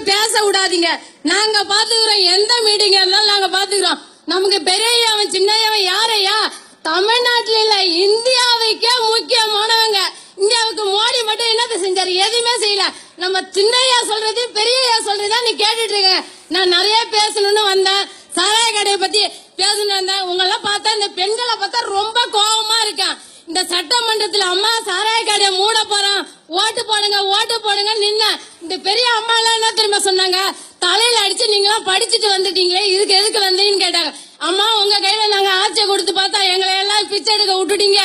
பேச விடாதீங்க. நாங்க பாத்துக்கிறோம் எந்த மீட்டிங் இருந்தாலும் நாங்க பாத்துக்கிறோம். நமக்கு பெரியவன் சின்னவன் யாரையா? தமிழ்நாட்டுல இல்ல இந்தியாவுக்கே முக்கியமானவங்க. இந்தியாவுக்கு மோடி மட்டும் என்னத்தை செஞ்சாரு? எதுவுமே செய்யல. நம்ம சின்னையா சொல்றது பெரியயா சொல்றதா நீ கேட்டுட்டு இருக்க நான் நிறைய பேசணும்னு வந்தேன். சாராய கடையை பத்தி பேசணும் வந்தேன். உங்களெல்லாம் பார்த்தா இந்த பெண்களை பார்த்தா ரொம்ப கோபமா இருக்கேன். இந்த சட்டமன்றத்துல அம்மா சாராய ஓட்டு போடுங்க ஓட்டு போடுங்க நின்ன இந்த பெரிய அம்மா எல்லாம் என்ன தெரியுமா சொன்னாங்க? தலையில அடிச்சு நீங்க படிச்சுட்டு வந்துட்டீங்களே இதுக்கு எதுக்கு வந்தீங்கன்னு கேட்டாங்க. அம்மா உங்க கையில நாங்க ஆட்சியை கொடுத்து பார்த்தா எங்களை எல்லாம் பிச்சை எடுக்க விட்டுட்டீங்க.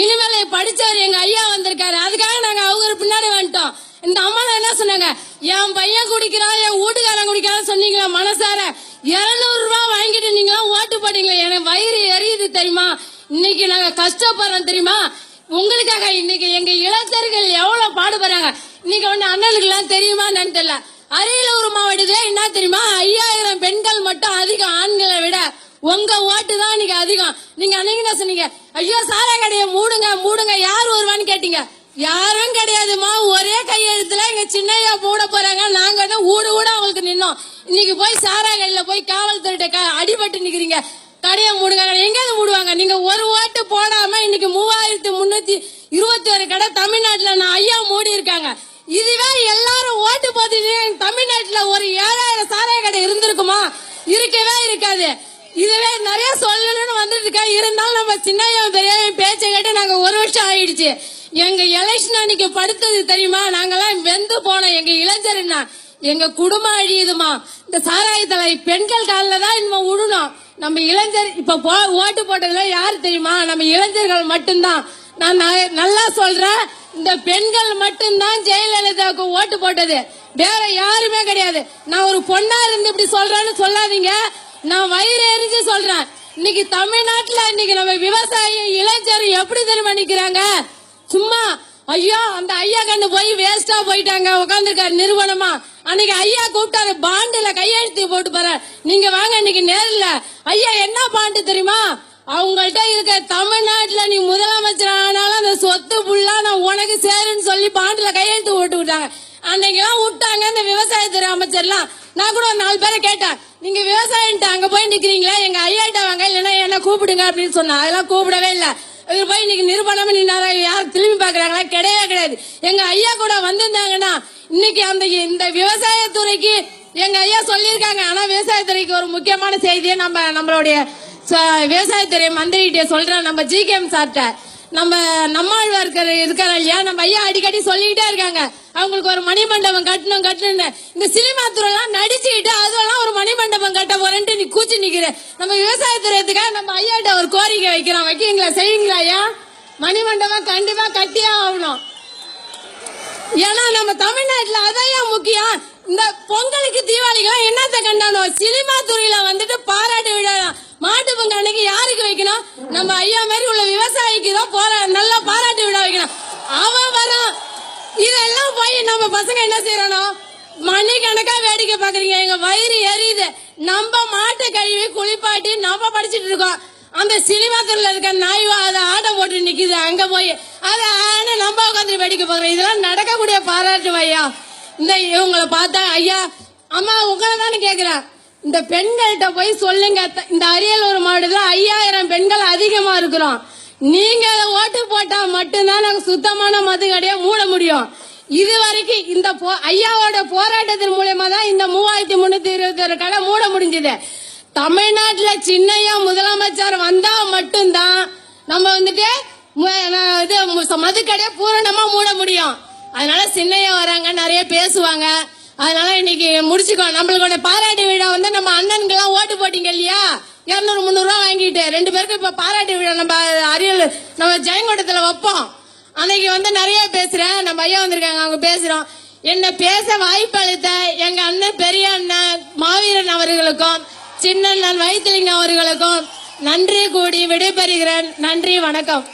இனிமேல படிச்சவர் எங்க ஐயா வந்திருக்காரு. அதுக்காக நாங்க அவங்க பின்னாடி வந்துட்டோம். இந்த அம்மா என்ன சொன்னாங்க? என் பையன் குடிக்கிறான் என் வீட்டுக்காரன் குடிக்கிறான்னு சொன்னீங்களா மனசார. இருநூறு ரூபா வாங்கிட்டு நீங்க ஓட்டு போட்டீங்களா எனக்கு வயிறு எரியுது தெரியுமா? இன்னைக்கு நாங்க கஷ்டப்படுறோம் தெரியுமா? உங்களுக்காக இன்னைக்கு எங்க இளைஞர்கள் எவ்வளவு பாடுபடுறாங்க? இன்னைக்கு ஒண்ணு அண்ணனுக்கு எல்லாம் தெரியுமா என்னன்னு தெரியல. அரியலூர் மாவட்டத்துல என்ன தெரியுமா? ஐயாயிரம் பெண்கள் மட்டும் அதிகம் ஆண்களை விட உங்க ஓட்டு தான் இன்னைக்கு அதிகம். நீங்க அன்னைக்கு என்ன சொன்னீங்க? ஐயோ சாரா கடையை மூடுங்க மூடுங்க. யார் வருவான்னு கேட்டீங்க? யாரும் கிடையாதுமா ஒரே கையெழுத்துல எங்க சின்னையா மூட போறாங்க. நாங்க வந்து ஊடு ஊட அவங்களுக்கு நின்னோம். இன்னைக்கு போய் சாரா கடையில போய் காவல்துறையிட்ட க- அடிபட்டு நிக்கிறீங்க. கடையை மூடுங்க. எங்கேயாவது மூடுவாங்க. நீங்க ஒரு ஓட்டு போடாம இன்னைக்கு மூவாயிரத்தி முன்னூத்தி இருபத்தி ஒரு கடை தமிழ்நாட்டுல நான் ஐயா மூடி இருக்காங்க. இதுவே எல்லாரும் ஓட்டு போட்டு தமிழ்நாட்டுல ஒரு ஏழாயிரம் சாராய கடை இருந்திருக்குமா? இருக்கவே இருக்காது. இதுவே நிறைய சொல்லணும்னு வந்துட்டு இருக்கா. இருந்தாலும் நம்ம சின்ன பெரிய பேச்சை கேட்டு நாங்க ஒரு வருஷம் ஆயிடுச்சு. எங்க எலெக்ஷன் அன்னைக்கு படுத்தது தெரியுமா? நாங்கெல்லாம் வெந்து போனோம். எங்க இளைஞர்னா எங்க குடும்பம் அழியுதுமா? இந்த சாராயத்தலை பெண்கள் காலில் தான் இனிமே விடணும் நம்ம இளைஞர் இப்ப ஓட்டு போட்டதுல யாரு தெரியுமா? நம்ம இளைஞர்கள் மட்டும்தான். நான் நல்லா சொல்றேன். இந்த பெண்கள் மட்டும்தான் ஜெயலலிதாவுக்கு ஓட்டு போட்டது. வேற யாருமே கிடையாது. நான் ஒரு பொண்ணா இருந்து இப்படி சொல்றேன்னு சொல்லாதீங்க. நான் வயிறு எரிஞ்சு சொல்றேன். இன்னைக்கு தமிழ்நாட்டுல இன்னைக்கு நம்ம விவசாயி இளைஞர் எப்படி தெரியுமா நிக்கிறாங்க? சும்மா ஐயா அந்த ஐயா கண்டு போய் வேஸ்டா போயிட்டாங்க. உட்காந்துருக்காரு நிறுவனமா. அன்னைக்கு ஐயா கூப்பிட்டாரு பாண்டுல கையெழுத்து போட்டு போற. நீங்க வாங்க இன்னைக்கு நேரில். ஐயா என்ன பாண்டு தெரியுமா? அவங்கள்ட்ட இருக்க தமிழ்நாட்டுல நீ முதலமைச்சர் ஆனாலும் அந்த சொத்து புள்ளா நான் உனக்கு சேருன்னு சொல்லி பாண்டுல கையெழுத்து போட்டு விட்டாங்க. அன்னைக்கு எல்லாம் விட்டாங்க இந்த விவசாயத்துறை அமைச்சர்லாம். நான் கூட ஒரு நாலு பேரை கேட்டேன். நீங்க விவசாயின்ட்டு அங்க போய் நிக்கிறீங்களா? எங்க ஐயாட்ட வாங்க இல்லைன்னா என்ன கூப்பிடுங்க அப்படின்னு சொன்னா அதெல்லாம் கூப்பிடவே இல்லை. இவர் போய் இன்னைக்கு நிரூபணம் நின்னாரா யார் திரும்பி பாக்குறாங்களா கிடையவே கிடையாது. எங்க ஐயா கூட வந்திருந்தாங்கன்னா இன்னைக்கு அந்த இந்த விவசாயத்துறைக்கு எங்க ஐயா சொல்லியிருக்காங்க. ஆனா விவசாயத்துறைக்கு ஒரு முக்கியமான செய்தியை நம்ம நம்மளுடைய ச- விவசாயத்துறை மந்திரிகிட்ட சொல்றேன். நம்ம ஜி கேம் சார்ட்ட. நம்ம நம்மாழ்வார் இருக்கிற இல்லையா? நம்ம ஐயா அடிக்கடி சொல்லிக்கிட்டே இருக்காங்க. அவங்களுக்கு ஒரு மணிமண்டபம் கட்டணும் கட்டணும். இந்த சினிமா துறைலாம் நடிச்சுக்கிட்டு அதெல்லாம் ஒரு மணிமண்டபம் கட்ட போறேன்ட்டு நீ கூச்சி நிக்கிற. நம்ம விவசாயத்துறையத்துக்காக நம்ம ஐயாட்ட ஒரு கோரிக்கை வைக்கிறோம். வைக்கீங்களா செய்யுங்களா ஐயா? மணிமண்டபம் கண்டிப்பா கட்டியே ஆகணும். ஏன்னா நம்ம தமிழ்நாட்டுல அதான் முக்கியம். இந்த பொங்கலுக்கு தீபாவளிக்கு என்னத்த கண்டானோம் சினிமா துறையில வந்துட்டு பாராட்டு விழா மாட்டு பொங்கல் அன்னைக்கு யாருக்கு வைக்கணும்? நம்ம ஐயா மாதிரி உள்ள விவசாயிக்கு தான் போற நல்லா பாராட்டு விழா வைக்கணும். அவன் வரான். இதெல்லாம் போய் நம்ம பசங்க என்ன செய்யறானோ? கணக்கா வேடிக்கை பாக்குறீங்க எங்க வயிறு எரியுது. நம்ம மாட்டை கழுவி குளிப்பாட்டி நம்ம படிச்சிட்டு இருக்கோம். அந்த சினிமா இருக்க நாய் அதை ஆட்டம் போட்டு நிக்குது. அங்க போய் அதை ஆனா நம்ம உட்காந்து வேடிக்கை பாக்குறோம் இதெல்லாம் நடக்கக்கூடிய பாராட்டு ஐயா. இந்த இவங்களை பார்த்தா ஐயா அம்மா உங்களை தானே கேக்குறேன். இந்த பெண்கள்கிட்ட போய் சொல்லுங்க இந்த அரியலூர் மாவட்டத்தில் ஐயாயிரம் பெண்கள் அதிகமா இருக்கிறோம். நீங்க ஓட்டு போட்டா மட்டும்தான் நாங்க சுத்தமான மது கடையை மூட முடியும். இது வரைக்கும் இந்த போ- ஐயாவோட போராட்டத்தின் மூலயமா தான் இந்த மூவாயிரத்தி முன்னூத்தி இருபத்தி ஒரு கடை மூட முடிஞ்சது. தமிழ்நாட்டுல சின்னையா முதலமைச்சர் வந்தா மட்டும்தான் நம்ம வந்துட்டு இது மதுக்கடையை பூரணமா மூட முடியும். அதனால சின்னையா வராங்க நிறைய பேசுவாங்க. அதனால இன்னைக்கு முடிச்சுக்கோ நம்மளுக்கு பாராட்டு விழா வந்து நம்ம அண்ணனுக்கெல்லாம் ஓட்டு போட்டீங்க இல்லையா? இரநூறு முந்நூறு ரூபா வாங்கிட்டு. ரெண்டு பேருக்கு இப்ப பாராட்டு விழா. நம்ம அரியல் நம்ம ஜெயங்கோட்டத்துல வைப்போம். அன்னைக்கு வந்து நிறைய பேசுறேன். நம்ம ஐயா வந்திருக்காங்க அவங்க பேசுறோம். என்ன பேச வாய்ப்பு அளித்த எங்க அண்ணன் பெரிய அண்ணன் மாவீரன் அவர்களுக்கும் சின்ன அண்ணன் வைத்திலிங்கம் அவர்களுக்கும் நன்றி கூடி விடைபெறுகிறேன். நன்றி வணக்கம்.